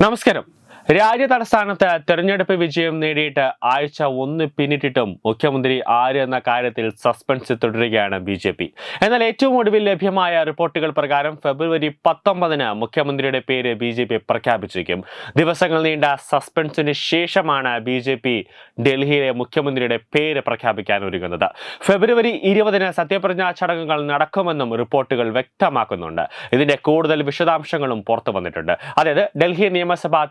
നമസ്കാരം. രാജ്യതലസ്ഥാനത്ത് തെരഞ്ഞെടുപ്പ് വിജയം നേടിയിട്ട് ആഴ്ച ഒന്ന് പിന്നിട്ടിട്ടും മുഖ്യമന്ത്രി ആര് എന്ന കാര്യത്തിൽ സസ്പെൻസ് തുടരുകയാണ് ബി ജെ പി. എന്നാൽ ഏറ്റവും ഒടുവിൽ ലഭ്യമായ റിപ്പോർട്ടുകൾ പ്രകാരം ഫെബ്രുവരി പത്തൊമ്പതിന് മുഖ്യമന്ത്രിയുടെ പേര് ബി ജെ പി പ്രഖ്യാപിച്ചിരിക്കും. ദിവസങ്ങൾ നീണ്ട സസ്പെൻസിന് ശേഷമാണ് ബി ജെ പി ഡൽഹിയിലെ മുഖ്യമന്ത്രിയുടെ പേര് പ്രഖ്യാപിക്കാൻ ഒരുങ്ങുന്നത്. ഫെബ്രുവരി ഇരുപതിന് സത്യപ്രതിജ്ഞാ ചടങ്ങുകൾ നടക്കുമെന്നും റിപ്പോർട്ടുകൾ വ്യക്തമാക്കുന്നുണ്ട്. ഇതിന്റെ കൂടുതൽ വിശദാംശങ്ങളും പുറത്തു വന്നിട്ടുണ്ട് അതായത് ഡൽഹി നിയമസഭാ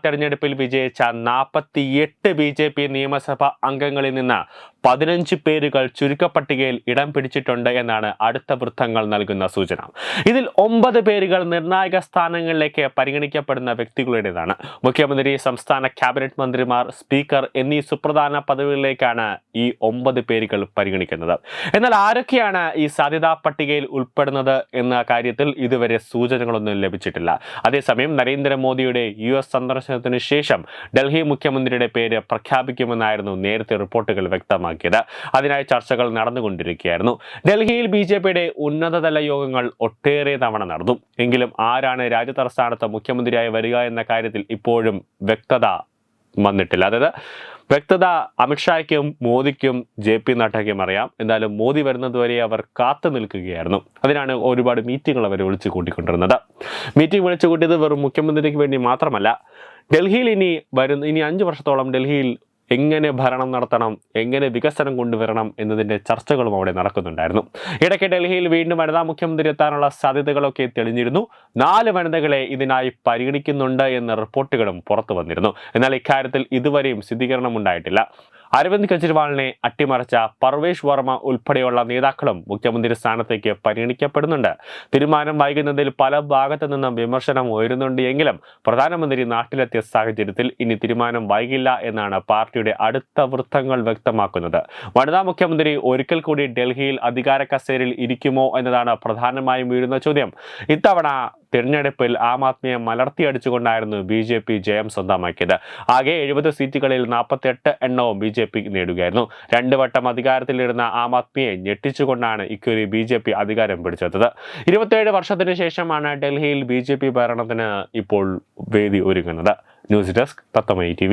തെരഞ്ഞെടുപ്പിൽ വിജയിച്ച നാൽപ്പത്തിയെട്ട് ബി ജെ പി നിയമസഭാ അംഗങ്ങളിൽ നിന്ന് പതിനഞ്ച് പേരുകൾ ചുരുക്കപ്പട്ടികയിൽ ഇടം പിടിച്ചിട്ടുണ്ട് എന്നാണ് അടുത്ത വൃത്തങ്ങൾ നൽകുന്ന സൂചന. ഇതിൽ ഒമ്പത് പേരുകൾ നിർണായക സ്ഥാനങ്ങളിലേക്ക് പരിഗണിക്കപ്പെടുന്ന വ്യക്തികളുടേതാണ്. മുഖ്യമന്ത്രി സംസ്ഥാന ക്യാബിനറ്റ് മന്ത്രിമാർ സ്പീക്കർ എന്നീ സുപ്രധാന പദവികളിലേക്കാണ് ഈ ഒമ്പത് പേരുകൾ പരിഗണിക്കുന്നത്. എന്നാൽ ആരൊക്കെയാണ് ഈ സാധ്യതാ പട്ടികയിൽ ഉൾപ്പെടുന്നത് എന്ന കാര്യത്തിൽ ഇതുവരെ സൂചനകളൊന്നും ലഭിച്ചിട്ടില്ല. അതേസമയം നരേന്ദ്രമോദിയുടെ യു എസ് സന്ദർശനത്തിന് ശേഷം ഡൽഹി മുഖ്യമന്ത്രിയുടെ പേര് പ്രഖ്യാപിക്കുമെന്നായിരുന്നു നേരത്തെ റിപ്പോർട്ടുകൾ വ്യക്തമാക്കിയത് അതിനായി ചർച്ചകൾ നടന്നുകൊണ്ടിരിക്കുകയായിരുന്നു. ഡൽഹിയിൽ ബി ജെ പിയുടെ ഉന്നതതല യോഗങ്ങൾ ഒട്ടേറെ തവണ നടന്നു. എങ്കിലും ആരാണ് രാജ്യതലസ്ഥാനത്ത് മുഖ്യമന്ത്രിയായി വരിക എന്ന കാര്യത്തിൽ ഇപ്പോഴും വ്യക്തത വന്നിട്ടില്ല. അതായത് വ്യക്തത അമിത്ഷായ്ക്കും മോദിക്കും ജെ പി നഡ്ഡയ്ക്കും അറിയാം. എന്തായാലും മോദി വരുന്നതുവരെ അവർ കാത്തു നിൽക്കുകയായിരുന്നു. അതിനാണ് ഒരുപാട് മീറ്റിംഗുകൾ അവർ വിളിച്ചു കൂട്ടിക്കൊണ്ടിരുന്നത് മീറ്റിംഗ് വിളിച്ചു കൂട്ടിയത് വെറും മുഖ്യമന്ത്രിക്ക് വേണ്ടി മാത്രമല്ല. ഡൽഹിയിൽ ഇനി വരുന്ന ഇനി അഞ്ച് വർഷത്തോളം ഡൽഹിയിൽ എങ്ങനെ ഭരണം നടത്തണം എങ്ങനെ വികസനം കൊണ്ടുവരണം എന്നതിന്റെ ചർച്ചകളും അവിടെ നടക്കുന്നുണ്ടായിരുന്നു. ഇടയ്ക്ക് ഡൽഹിയിൽ വീണ്ടും വനിതാ മുഖ്യമന്ത്രി എത്താനുള്ള സാധ്യതകളൊക്കെ തെളിഞ്ഞിരുന്നു. നാല് വനിതകളെ ഇതിനായി പരിഗണിക്കുന്നുണ്ട് എന്ന റിപ്പോർട്ടുകളും പുറത്തു വന്നിരുന്നു. എന്നാൽ ഇക്കാര്യത്തിൽ ഇതുവരെയും സ്ഥിരീകരണം ഉണ്ടായിട്ടില്ല അരവിന്ദ് കെജ്രിവാളിനെ അട്ടിമറിച്ച പർവേഷ് വർമ്മ ഉൾപ്പെടെയുള്ള നേതാക്കളും മുഖ്യമന്ത്രി സ്ഥാനത്തേക്ക് പരിഗണിക്കപ്പെടുന്നുണ്ട്. തീരുമാനം വൈകുന്നതിൽ പല ഭാഗത്തു നിന്നും വിമർശനം ഉയരുന്നുണ്ട് എങ്കിലും പ്രധാനമന്ത്രി നാട്ടിലെത്തിയ സാഹചര്യത്തിൽ ഇനി തീരുമാനം വൈകില്ല എന്നാണ് പാർട്ടിയുടെ അടുത്ത വൃത്തങ്ങൾ വ്യക്തമാക്കുന്നത്. വനിതാ മുഖ്യമന്ത്രി ഒരിക്കൽ കൂടി ഡൽഹിയിൽ അധികാര കസേരയിൽ ഇരിക്കുമോ എന്നതാണ് പ്രധാനമായും ഉയരുന്ന ചോദ്യം. ഇത്തവണ തിരഞ്ഞെടുപ്പിൽ ആം ആദ്മിയെ മലർത്തിയടിച്ചുകൊണ്ടായിരുന്നു ബി ജെ പി ജയം സ്വന്തമാക്കിയത്. ആകെ എഴുപത് സീറ്റുകളിൽ നാൽപ്പത്തെട്ട് എണ്ണവും ബി ജെ പി നേടുകയായിരുന്നു. രണ്ട് വട്ടം അധികാരത്തിലിരുന്ന ആം ആദ്മിയെ ഞെട്ടിച്ചുകൊണ്ടാണ് ഇക്കുറി ബി ജെ പി അധികാരം പിടിച്ചെടുത്തത്. ഇരുപത്തേഴ് വർഷത്തിന് ശേഷമാണ് ഡൽഹിയിൽ ബി ജെ പി ഭരണത്തിന് ഇപ്പോൾ വേദി ഒരുങ്ങുന്നത്. News desk തത്തമൈ T